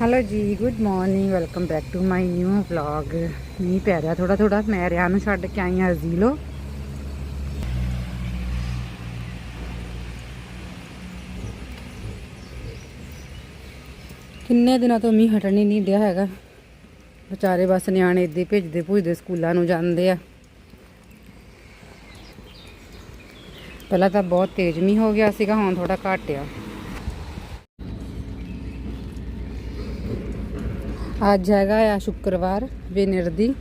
Hello ji good morning welcome back to my new vlog ਮੀਂਹ ਪੈ ਰਿਹਾ ਥੋੜਾ ਥੋੜਾ ਮੈਂ ਰਿਆ ਨੂੰ ਛੱਡ ਕੇ ਆਈ ਹਾਂ ਜ਼ੀਲੋ। ਕਿੰਨੇ ਦਿਨਾਂ ਤੋਂ ਮੀਂਹ ਹਟਣ ਹੀ ਨਹੀਂ ਡਿਆ ਹੈਗਾ। ਵਿਚਾਰੇ ਬਸ ਨਿਆਣੇ ਇੱਦੇ ਭੇਜਦੇ ਭੁਜਦੇ ਸਕੂਲਾਂ ਨੂੰ ਜਾਂਦੇ ਆ। ਪਹਿਲਾਂ ਤਾਂ ਬਹੁਤ ਤੇਜ਼ ਮੀਂਹ ਹੋ ਗਿਆ ਸੀਗਾ, ਹੁਣ ਥੋੜਾ ਘੱਟ ਅੱਜ ਹੈਗਾ ਆ ਸ਼ੁੱਕਰਵਾਰ, ਵਿਨਰ ਦੀ।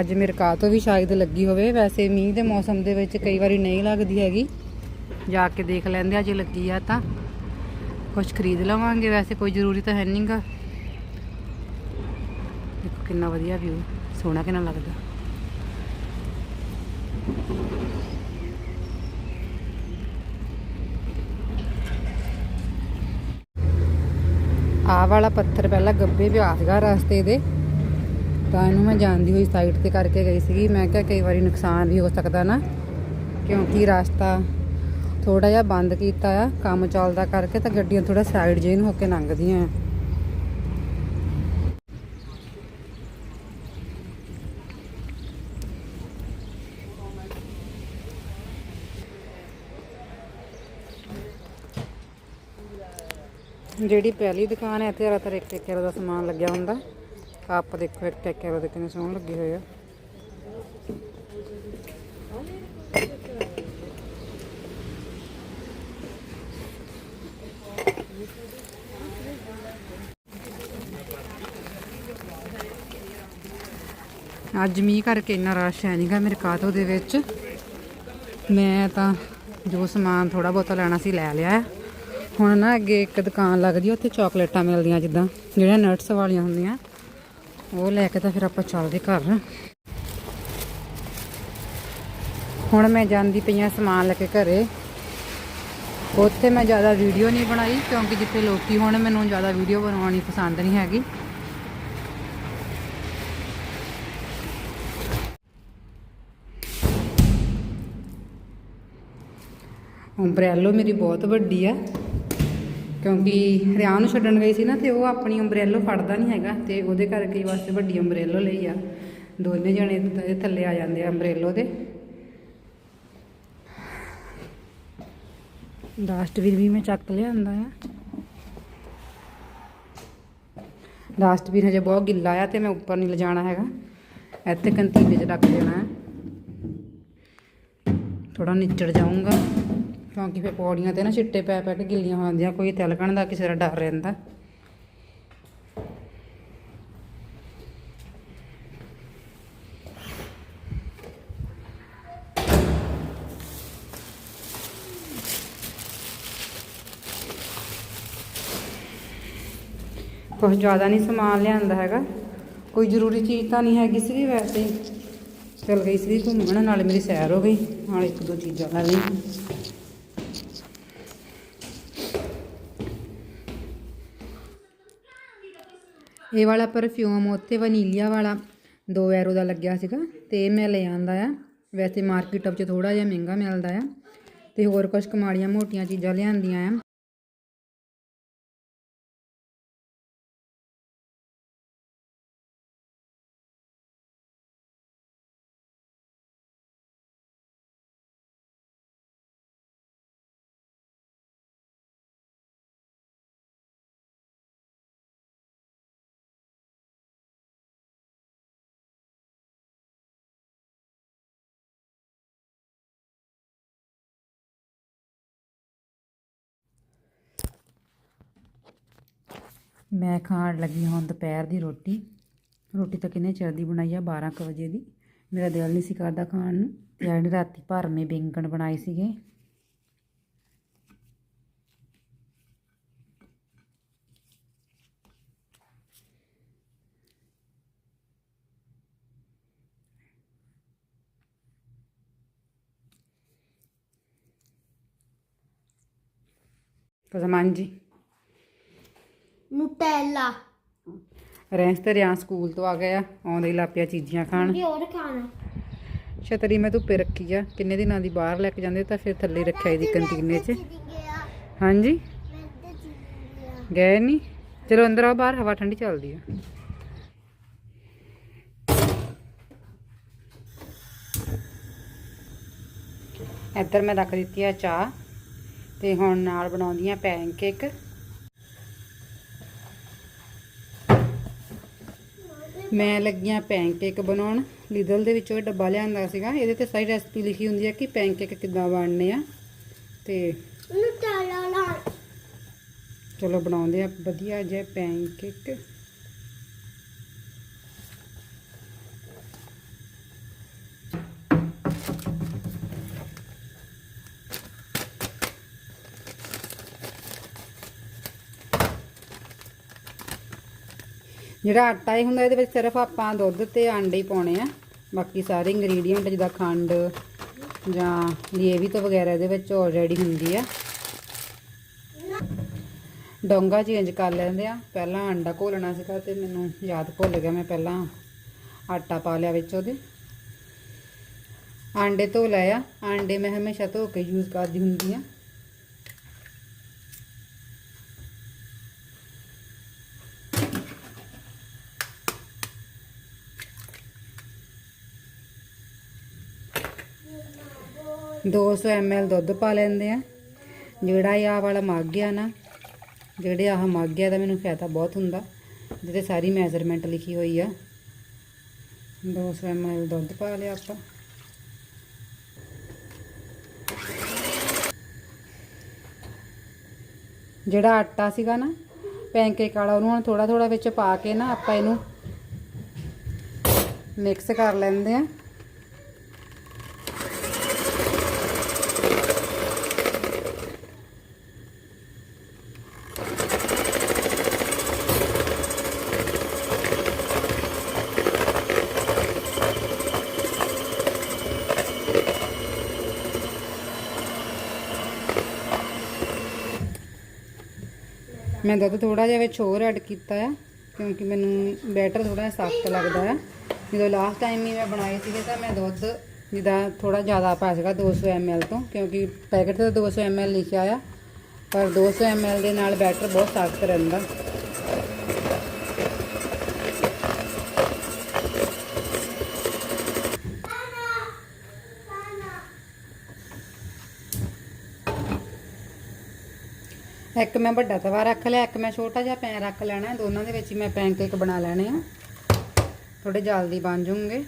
ਅੱਜ ਮੇਰੇ ਕਾਹ ਤੋਂ ਵੀ ਸ਼ਾਇਦ ਲੱਗੀ ਹੋਵੇ। ਵੈਸੇ ਮੀਂਹ ਦੇ ਮੌਸਮ ਦੇ ਵਿੱਚ ਕਈ ਵਾਰੀ ਨਹੀਂ ਲੱਗਦੀ ਹੈਗੀ। ਜਾ ਕੇ ਦੇਖ ਲੈਂਦੇ ਆ, ਜੇ ਲੱਗੀ ਆ ਤਾਂ। ਕੁਝ ਖਰੀਦ ਲਵਾਂਗੇ। ਵੈਸੇ ਕੋਈ ਜ਼ਰੂਰੀ ਤਾਂ ਹੈ ਨਹੀਂਗਾ ਦੇਖੋ ਕਿੰਨਾ ਵਧੀਆ ਵਿਊ ਸੋਹਣਾ ਕਿੰਨਾ ਲੱਗਦਾ। ਆਹ ਵਾਲਾ ਪੱਥਰ ਪਹਿਲਾਂ ਗੱਬੇ ਪਿਆ ਸੀਗਾ ਰਸਤੇ ਦੇ। ਤਾਂ ਇਹਨੂੰ ਮੈਂ ਜਾਂਦੀ ਹੋਈ ਸਾਈਡ ਤੇ ਕਰਕੇ ਗਈ ਸੀਗੀ। ਮੈਂ ਕਿਹਾ ਕਈ ਵਾਰੀ ਨੁਕਸਾਨ ਵੀ ਹੋ ਸਕਦਾ ਨਾ, ਕਿਉਂਕਿ ਰਸਤਾ ਥੋੜਾ ਜਿਹਾ ਬੰਦ ਕੀਤਾ ਆ, ਕੰਮ ਚੱਲਦਾ ਕਰਕੇ ਤਾਂ ਗੱਡੀਆਂ ਥੋੜਾ ਸਾਈਡ ਜੇ ਨੂੰ ਹੋ ਕੇ ਲੰਘਦੀਆਂ। ਆ ਜਿਹੜੀ ਪਹਿਲੀ ਦੁਕਾਨ ਹੈ, ਇੱਥੇ ਜ਼ਿਆਦਾਤਰ ਇੱਕ ਇੱਕ ਦਾ ਸਮਾਨ ਲੱਗਿਆ ਹੁੰਦਾ। ਕੱਪ ਦੇਖੋ, ਇੱਕ ਇੱਕ ਕਿਲੋ ਦੇ ਕਿੰਨੇ ਸੋਹਣੇ ਲੱਗੇ ਹੋਏ ਆ। ਅੱਜ ਮੀਂਹ ਕਰਕੇ ਇੰਨਾ ਰਸ਼ ਹੈ ਨਹੀਂਗਾ ਮੇਰੇ ਕਾਤੋ ਦੇ ਵਿੱਚ। ਮੈਂ ਤਾਂ ਜੋ ਸਮਾਨ ਥੋੜਾ ਬਹੁਤਾ ਲੈਣਾ ਸੀ, ਲੈ ਲਿਆ ਹੁਣ ਨਾ ਅੱਗੇ ਇੱਕ ਦੁਕਾਨ ਲੱਗਦੀ ਆ, ਉੱਥੇ ਚਾਕਲੇਟਾਂ ਮਿਲਦੀਆਂ ਜਿੱਦਾਂ, ਜਿਹੜੀਆਂ ਨਟਸ ਵਾਲੀਆਂ ਹੁੰਦੀਆਂ। ਉਹ ਲੈ ਕੇ ਤਾਂ ਫਿਰ ਆਪਾਂ ਚੱਲਦੇ ਘਰ। ਹੁਣ ਮੈਂ ਜਾਂਦੀ ਪਈਆਂ ਸਮਾਨ ਲੈ ਕੇ ਘਰੇ। ਉੱਥੇ ਮੈਂ ਜ਼ਿਆਦਾ ਵੀਡੀਓ ਨਹੀਂ ਬਣਾਈ, ਕਿਉਂਕਿ ਜਿੱਥੇ ਲੋਕੀ ਹੁਣ, ਮੈਨੂੰ ਜ਼ਿਆਦਾ ਵੀਡੀਓ ਬਣਾਉਣੀ ਪਸੰਦ ਨਹੀਂ ਹੈਗੀ। ਅੰਬ੍ਰੈਲੋ ਮੇਰੀ ਬਹੁਤ ਵੱਡੀ ਆ। ਕਿਉਂਕਿ ਹਰਿਆਣ ਨੂੰ ਛੱਡਣ ਗਈ ਸੀ ਨਾ ਤੇ ਉਹ ਆਪਣੀ ਅੰਬ੍ਰੈਲੋ ਫੜਦਾ ਨਹੀਂ ਹੈਗਾ ਤੇ ਉਹਦੇ ਕਰਕੇ ਹੀ ਵਾਸਤੇ ਵੱਡੀ ਅੰਬ੍ਰੈਲੋ ਲਈ ਆ। ਦੋਨੇ ਜਣੇ ਥੱਲੇ ਆ ਜਾਂਦੇ ਆ ਅੰਬ੍ਰੈਲੋ ਦੇ। ਡਸਟਬਿਨ ਵੀ ਮੈਂ ਚੱਕ ਲਿਆਂਦਾ ਆ। ਡਸਟਬਿਨ ਹਜੇ ਬਹੁਤ ਗਿੱਲਾ ਆ ਤੇ ਮੈਂ ਉੱਪਰ ਨਹੀਂ ਲਿਜਾਣਾ ਹੈਗਾ। ਇੱਥੇ ਕੰਤੀਲੇ 'ਚ ਰੱਖ ਦੇਣਾ। ਹੈ ਥੋੜਾ ਨਿਚੜ ਜਾਊਂਗਾ। ਕਿਉਂਕਿ ਫਿਰ ਪੌੜੀਆਂ ਤੇ ਨਾ ਛਿੱਟੇ ਪੈ ਪੈ ਕੇ ਗਿੱਲੀਆਂ ਹੋ ਜਾਂਦੀਆਂ, ਕੋਈ ਤਿਲਕਣ ਦਾ ਕਿਸੇ ਦਾ ਡਰ ਰਹਿੰਦਾ। ਕੁਝ ਜ਼ਿਆਦਾ ਨਹੀਂ ਸਮਾਨ ਲਿਆਂਦਾ ਹੈਗਾ। ਕੋਈ ਜ਼ਰੂਰੀ ਚੀਜ਼ ਤਾਂ ਨਹੀਂ ਹੈਗੀ ਸੀ ਵੈਸੇ। ਹੀ ਚਲ ਗਈ ਸੀ ਘੁੰਮਣ, ਨਾਲੇ ਮੇਰੀ ਸੈਰ ਹੋ ਗਈ, ਨਾਲ ਇੱਕ ਦੋ ਚੀਜ਼ਾਂ ਲੈ ਲਈਆਂ ਇਹ ਵਾਲਾ ਪਰਫਿਊਮ ਉੱਥੇ ਵਨੀਲੀਆ ਵਾਲਾ 2 ਐਰੋ ਦਾ ਲੱਗਿਆ ਸੀਗਾ ਤੇ ਇਹ ਮੈਂ ਲੈ ਆਂਦਾ ਆ। ਵੈਸੇ ਮਾਰਕੀਟ ਵਿੱਚ ਥੋੜਾ ਜਿਹਾ ਮਹਿੰਗਾ ਮਿਲਦਾ ਆ ਤੇ ਹੋਰ ਕੁਝ ਕਮਾੜੀਆਂ ਮੋਟੀਆਂ ਚੀਜ਼ਾਂ ਲਿਆਂਦੀਆਂ ਆ। ਮੈਂ ਖਾਣ ਲੱਗੀ ਹਾਂ ਦੁਪਹਿਰ ਦੀ ਰੋਟੀ। ਰੋਟੀ ਤਾਂ ਕਿੰਨੇ ਚਿਰ ਦੀ ਬਣਾਈ ਆ? 12 ਕੁ ਵਜੇ ਦੀ। ਮੇਰਾ ਦਿਲ ਨਹੀਂ ਸੀ ਕਰਦਾ ਖਾਣ ਨੂੰ। ਤੇ ਅੱਜ ਰਾਤੀ ਭਰਮੇ ਬੈਂਗਣ ਬਣਾਏ ਸੀਗੇ। cosa mangi? ਨੂਟੈਲਾ ਰੈਂਸ ਤੇ ਰਿਆਂ ਸਕੂਲ ਤੋਂ ਆ ਗਿਆ ਆਉਂਦੇ ਹੀ ਲਾਪਿਆ ਚੀਜ਼ੀਆਂ ਖਾਣ। ਕੀ ਹੋਰ ਖਾਣਾ? ਛਤਰੀ ਮੈਂ ਧੁੱਪੇ ਰੱਖੀ ਆ ਕਿੰਨੇ ਦਿਨਾਂ ਦੀ ਬਾਹਰ ਲੈ ਕੇ ਜਾਂਦੇ ਤਾਂ ਫਿਰ ਥੱਲੇ ਰੱਖਿਆ ਇਹਦੀ ਕੰਟੀਨੇ 'ਚ। ਹਾਂਜੀ? ਗਏ ਨਹੀਂ ਚਲੋ ਅੰਦਰ ਆਓ ਬਾਹਰ ਹਵਾ ਠੰਡੀ ਚੱਲਦੀ ਆ। ਇੱਧਰ ਮੈਂ ਰੱਖ ਦਿੱਤੀ ਆ ਚਾਹ ਤੇ ਹੁਣ ਨਾਲ ਬਣਾਉਂਦੀ ਆ ਪੈਨਕੇਕ ਮੈਂ ਲੱਗੀਆਂ ਪੈਨਕੇਕ ਬਣਾਉਣ। ਲਿਦਲ ਦੇ ਵਿੱਚੋਂ ਇਹ ਡੱਬਾ ਲਿਆਂਦਾ ਸੀਗਾ। ਇਹਦੇ ਤੇ ਸਾਰੀ ਰੈਸਪੀ ਲਿਖੀ ਹੁੰਦੀ ਹੈ ਕਿ ਪੈਨਕੇਕ ਕਿੱਦਾਂ ਬਣਨੇ ਆ। ਤੇ ਚਲੋ ਬਣਾਉਂਦੇ ਆ। ਵਧੀਆ ਜਿਹੇ ਪੈਨਕੇਕ ਜਿਹੜਾ ਆਟਾ ਹੀ ਹੁੰਦਾ, ਇਹਦੇ ਵਿੱਚ ਸਿਰਫ ਆਪਾਂ ਦੁੱਧ ਤੇ ਆਂਡੇ ਹੀ ਪਾਉਣੇ ਆ। ਬਾਕੀ ਸਾਰੇ ਇੰਗਰੀਡੀਅੰਟ ਜਿੱਦਾਂ ਖੰਡ ਜਾਂ ਲੇਵੀ ਤੋਂ ਵਗੈਰਾ ਇਹਦੇ ਵਿੱਚ ਆਲਰੇਡੀ ਹੁੰਦੀ ਆ। ਡੋਂਗਾ ਚੇਂਜ ਕਰ ਲੈਂਦੇ ਆ। ਪਹਿਲਾਂ ਆਂਡਾ ਘੋਲਣਾ ਸੀਗਾ ਤੇ ਮੈਨੂੰ ਯਾਦ ਭੁੱਲ ਗਿਆ ਮੈਂ ਪਹਿਲਾਂ ਆਟਾ ਪਾ ਲਿਆ ਵਿੱਚ ਉਹਦੇ। ਆਂਡੇ ਧੋ ਲਏ ਆਂਡੇ ਮੈਂ ਹਮੇਸ਼ਾ ਧੋ ਕੇ ਯੂਜ਼ ਕਰਦੀ ਹੁੰਦੀ ਆ। ਦੋ ਸੌ ml ਦੁੱਧ ਪਾ ਲੈਂਦੇ ਆ। ਜਿਹੜਾ ਇਹ ਆਹ ਵਾਲਾ ਮੱਗ ਆ ਨਾ, ਜਿਹੜੇ ਆਹ ਮੱਗ ਆ ਦਾ ਮੈਨੂੰ ਫਾਇਦਾ ਬਹੁਤ ਹੁੰਦਾ। ਜਿਹਦੇ ਸਾਰੀ ਮੈਜ਼ਰਮੈਂਟ ਲਿਖੀ ਹੋਈ ਆ। 200 ml ਦੁੱਧ ਪਾ ਲਿਆ ਆਪਾਂ। ਜਿਹੜਾ ਆਟਾ ਸੀਗਾ ਨਾ ਪੈਨਕੇਕ ਵਾਲਾ, ਉਹਨੂੰ ਹੁਣ ਥੋੜਾ ਥੋੜਾ ਵਿੱਚ ਪਾ ਕੇ ਨਾ ਆਪਾਂ ਇਹਨੂੰ ਮਿਕਸ ਕਰ ਲੈਂਦੇ ਆ। ਮੈਂ ਦੁੱਧ ਥੋੜਾ ਜਿਹਾ ਵਿੱਚ ਹੋਰ ਐਡ ਕੀਤਾ ਆ, ਕਿਉਂਕਿ ਮੈਨੂੰ ਬੈਟਰ ਥੋੜਾ ਜਿਹਾ ਸਖਤ ਲੱਗਦਾ ਆ। ਜਦੋਂ ਲਾਸਟ ਟਾਈਮ ਵੀ ਮੈਂ ਬਣਾਏ ਸੀਗੇ ਤਾਂ ਮੈਂ ਦੁੱਧ ਜਿਹਦਾ ਥੋੜਾ ਜ਼ਿਆਦਾ ਪਾਇਆ ਸੀਗਾ 200 ml ਤੋਂ, ਕਿਉਂਕਿ ਪੈਕੇਟ ਤੇ 200 ml ਲਿਖਿਆ ਆ, ਪਰ 200 ml ਦੇ ਨਾਲ ਬੈਟਰ ਬਹੁਤ ਸਖਤ ਰਹਿੰਦਾ। ਇੱਕ ਮੈਂ ਵੱਡਾ ਤਵਾ ਰੱਖ ਲਿਆ, ਇੱਕ ਮੈਂ ਛੋਟਾ ਜਿਹਾ ਪੈਨ ਰੱਖ ਲੈਣਾ, ਦੋਨਾਂ ਦੇ ਵਿੱਚ ਹੀ ਮੈਂ ਪੈਨਕੇਕ ਬਣਾ ਲੈਣੇ ਆ। ਥੋੜੇ ਜਲਦੀ ਬਣ ਜੂਗੇ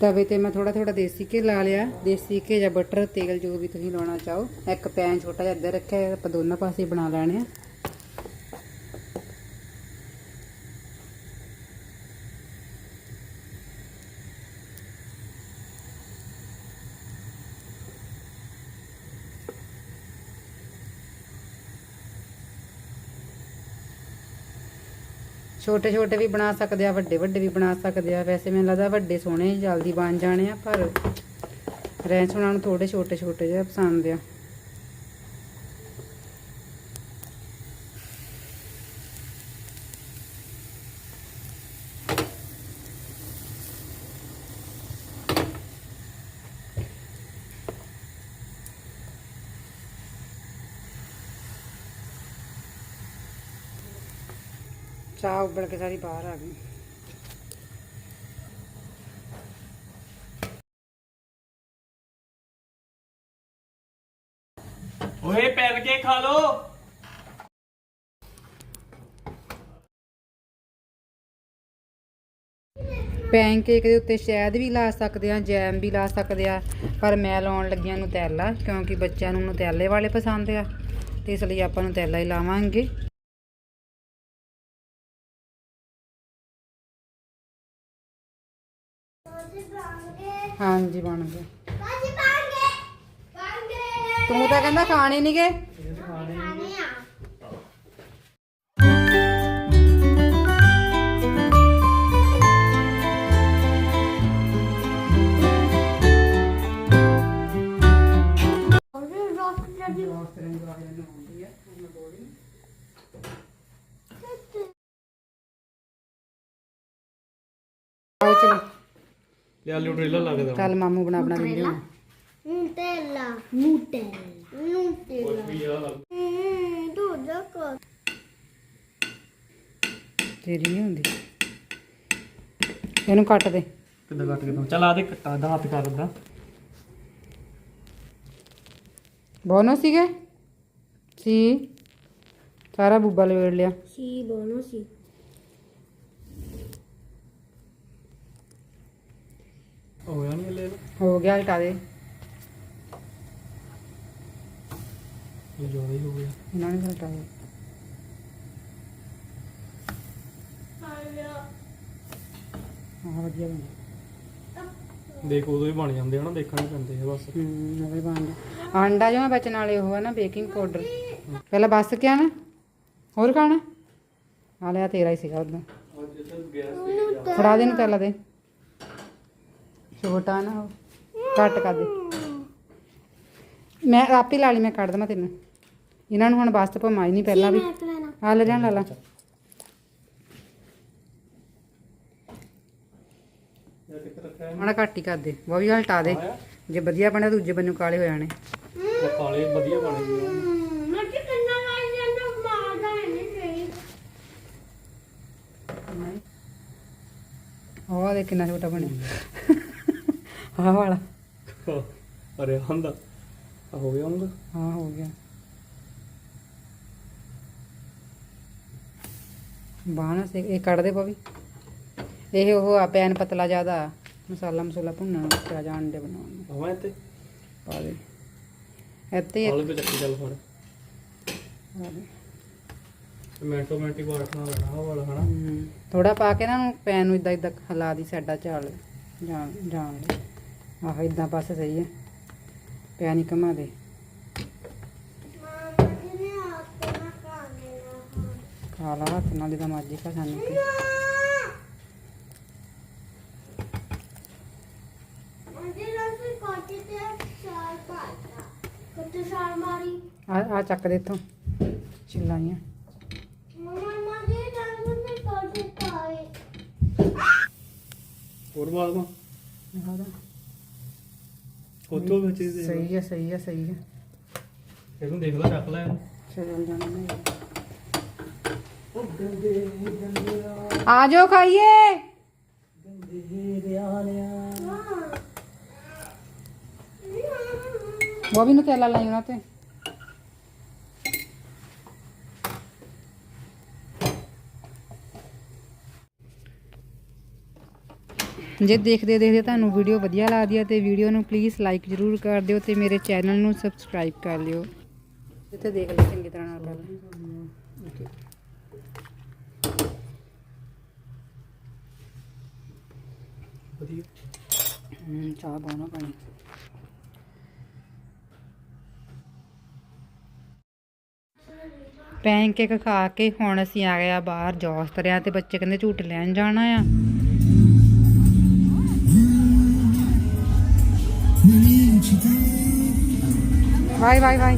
ਤਵੇ ਤੇ ਮੈਂ ਥੋੜਾ ਥੋੜਾ ਦੇਸੀ ਘੇ ਲਾ ਲਿਆ। ਦੇਸੀ ਘੇ ਜਾਂ ਬਟਰ ਤੇਲ ਜੋ ਵੀ ਤੁਸੀਂ ਲਾਉਣਾ ਚਾਹੋ। ਇੱਕ ਪੈਨ ਛੋਟਾ ਜਿਹਾ ਇੱਧਰ ਰੱਖਿਆ ਆਪਾਂ ਦੋਨਾਂ ਪਾਸੇ ਬਣਾ ਲੈਣੇ ਆ। ਛੋਟੇ ਛੋਟੇ ਵੀ ਬਣਾ ਸਕਦੇ ਆ ਵੱਡੇ ਵੱਡੇ ਵੀ ਬਣਾ ਸਕਦੇ ਆ। ਵੈਸੇ ਮੈਨੂੰ ਲੱਗਦਾ ਵੱਡੇ ਸੋਹਣੇ ਜਲਦੀ ਬਣ ਜਾਣੇ ਆ, ਪਰ ਰੈਂਚ ਉਹਨਾਂ ਨੂੰ ਥੋੜੇ ਛੋਟੇ ਛੋਟੇ ਜਿਹਾ ਪਸੰਦ ਆ। ਚਾਹ ਉੱਬਲ ਕੇ ਸਾਰੀ ਬਾਹਰ ਆ ਗਈ। ਓਏ ਪੈਨ ਕੇ ਖਾ ਲੋ। ਪੈਨਕੇਕ ਦੇ ਉੱਤੇ ਸ਼ਹਿਦ ਵੀ ਲਾ ਸਕਦੇ ਆ ਜੈਮ ਵੀ ਲਾ ਸਕਦੇ ਆ ਪਰ ਮੈਂ ਲਾਉਣ ਲੱਗਿਆ ਨੂਤੈਲਾ ਕਿਉਂਕਿ ਬੱਚਿਆਂ ਨੂੰ ਨੂਤੈਲੇ ਵਾਲੇ ਪਸੰਦ ਆ ਤੇ ਇਸ ਲਈ ਆਪਾਂ ਨੂਤੈਲਾ ਹੀ ਲਾਵਾਂਗੇ। ਹਾਂਜੀ ਬਣ ਗਏ ਬਾਜੀ ਬਾਂਗੇ ਬਾਂਗੇ ਤੂੰ ਤਾਂ ਕਹਿੰਦਾ ਖਾਣੇ ਨਹੀਂਗੇ ਖਾਣੇ ਆ ਚਲੋ। ਲਿਆ ਨਿਊਟਰੇਲਾ ਲੱਗਦਾ ਕੱਲ ਮਾਮੂ ਬਣਾ ਬਣਾ ਦਿੰਦੇ ਆ ਨੂਟੈਲਾ ਨੂਟੈਲਾ ਨੂਟੈਲਾ ਵੀ ਆ। ਲੱਗ ਹੂੰ ਤੇਰੀ ਨਹੀਂ ਹੁੰਦੀ। ਇਹਨੂੰ ਕੱਟ ਦੇ। ਕਿੱਦਾਂ ਕੱਟ ਕੇ ਚੱਲ ਆ ਦੇ ਕੱਟਾ ਦਾ ਹੱਥ ਕਰ ਦਿੰਦਾ ਬੋਨੋ ਸੀਗੇ? ਸੀ। ਸਾਰਾ ਬੁੱਬਾ ਲਵੇੜ ਲਿਆ। ਸੀ ਬੋਨੋ ਸੀ। ਹੋ ਗਿਆ ਹਟਾ ਦੇ। ਇਹ ਜੋ ਹੀ ਹੋ ਗਿਆ। ਇਹਨਾਂ ਨੇ ਹਟਾ ਦੇ ਆਹ ਵਧੀਆ ਬਣ ਦੇਖ ਉਦੋਂ ਹੀ ਬਣ ਜਾਂਦੇ ਹਨਾ ਦੇਖਣ ਨੂੰ ਪੈਂਦੇ ਆ ਬਸ। ਹੂੰ ਨਵੇਂ ਬਣ ਆਂਡਾ ਜਿਹਾ ਬਚਣ ਵਾਲੇ ਉਹ ਹੈ ਨਾ ਬੇਕਿੰਗ ਪਾਊਡਰ ਪਹਿਲਾਂ ਬਸ ਕਿਆ ਨਾ ਹੋਰ ਖਾਣਾ? ਆ ਲਿਆ ਤੇਰਾ ਹੀ ਸੀਗਾ ਉਦੋਂ। ਫੜਾ ਦੇ ਨੂੰ ਤੇਲਾ ਦੇ। ਛੋਟਾ ਨਾ ਉਹ। ਕੱਟ ਕਰ ਦੇ। ਮੈਂ ਆਪੇ ਲਾ ਲਈ ਮੈਂ ਕੱਢ ਦਵਾਂ ਤੈਨੂੰ। ਇਹਨਾਂ ਨੂੰ ਹੁਣ ਬਸ ਤੋਂ ਭਮਾਈ ਨਹੀਂ ਪਹਿਲਾਂ ਵੀ। ਆ ਲੈ ਜਾਣ ਲਾ ਲਾ। ਹੁਣ ਘੱਟ ਹੀ ਕਰ ਦੇ। ਉਹ ਵੀ ਹਲਟਾ ਦੇ। ਜੇ ਵਧੀਆ ਬਣਿਆ ਦੂਜੇ ਬੰਨੂ ਕਾਲੇ ਹੋ ਜਾਣੇ। ਉਹ ਕਾਲੇ ਵਧੀਆ ਬਣ। ਮੈਂ ਕਿ ਕੰਨਾ ਲਾਈ ਜਾਂਦਾ ਮਾਰਦਾ ਨਹੀਂ ਉਹ ਦੇ ਕਿੰਨਾ ਛੋਟਾ ਬਣਿਆ। ਆਹ ਵਾਲਾ। ਅਰੇ ਹੁੰਦਾ। ਆ ਹੋ ਗਿਆ ਹੁੰਦਾ। ਹਾਂ ਹੋ ਗਿਆ। ਬਾਣਾ ਸੇ ਇਹ ਕੱਢ ਦੇ ਪਵੀ ਇਹ ਉਹ ਆ ਪੈਨ ਪਤਲਾ ਜ਼ਿਆਦਾ। ਮਸਾਲਾ ਮਸੂਲਾ ਭੁੰਨਣ ਜਾਣ ਦੇ ਬਣਾਉਣ ਨੂੰ। ਆਵਾਂ ਇੱਥੇ। ਪਾ ਦੇ। ਇੱਥੇ ਹਾਲ ਤੇ ਚੱਕੀ ਚੱਲ ਫੜ। ਪਾ ਦੇ। ਮਿੰਟੋ ਬਾਟਣਾ ਲੈਣਾ ਉਹ ਵਾਲਾ ਹਨਾ। ਥੋੜਾ ਪਾ ਕੇ ਨਾ ਪੈਨ ਨੂੰ ਇਦਾਂ ਇਦਾਂ ਹਿਲਾ ਦੀ ਸਾਈਡਾਂ ਝਾਲ ਜਾਣ ਜਾਣ ਦੇ। ਆਹ ਇਦਾਂ ਪਾਸੇ ਸਹੀ ਹੈ ਪੈਨ ਹੀ ਘੁਮਾ ਦੇ ਮਾਮਾ ਜੀ ਨੇ ਆਪ ਨਾ ਖਾਣੇ ਨਾ ਖਾ ਲਾ ਹੱਥ ਨਾਲ ਜਿੱਦਾਂ ਮਰਜ਼ੀ ਖਾ ਸਾਨੂੰ ਕੀ ਅਜੇ ਰਸੀ ਕੋਟੇ ਤੇ ਸਾਲ ਪਾਤਾ ਕੋਟੇ ਸਾਲ ਮਾਰੀ ਆ ਆ ਚੱਕ ਦੇ ਇੱਥੋਂ ਚਿੱਲਾਈਆਂ ਮਾਮਾ ਜੀ ਰਸੀ ਤੇ ਕੋਟੇ ਪਾਏ ਹੋਰ ਬਾਅਦ ਮਾ ਦਿਖਾ ਵਿੱਚ ਦੇ ਸਹੀ ਹੈ ਸਹੀ ਹੈ ਸਹੀ ਹੈ। ਇਹਨੂੰ ਦੇਖ ਲੈ ਚੱਕ ਲੈ ਇਹਨੂੰ। ਚੱਲ ਜਾਣਾ ਨਹੀਂ ਆ ਜਾਓ ਖਾਈਏ। ਬੋਬੀ ਨੂੰ ਤੇਲਾ ਲਾਈ ਉਹਨਾਂ ਤੇ। ਜੇ ਦੇਖਦੇ ਦੇਖਦੇ ਤੁਹਾਨੂੰ ਵੀਡੀਓ ਵਧੀਆ ਲੱਗਦੀ ਹੈ ਤੇ ਵੀਡੀਓ ਨੂੰ ਪਲੀਜ਼ ਲਾਈਕ ਜ਼ਰੂਰ ਕਰ ਦਿਓ ਤੇ ਮੇਰੇ ਚੈਨਲ ਨੂੰ ਸਬਸਕ੍ਰਾਈਬ ਕਰ ਲਿਓ। ਇੱਥੇ ਦੇਖ ਲੈ ਚੰਗੀ ਤਰ੍ਹਾਂ ਨਾਲ ਪਹਿਲਾਂ ਵਧੀਆ ਹਮ, ਚਾਹ ਪਾਉਣਾ ਪਾਣੀ। ਪੈਨਕੇਕ ਖਾ ਕੇ ਹੁਣ ਅਸੀਂ ਆ ਗਏ ਆ ਬਾਹਰ ਜੌਸ ਤਰਿਆ ਤੇ ਬੱਚੇ ਕਹਿੰਦੇ ਝੂਟ ਲੈਣ ਜਾਣਾ ਆ। Vay vay vay.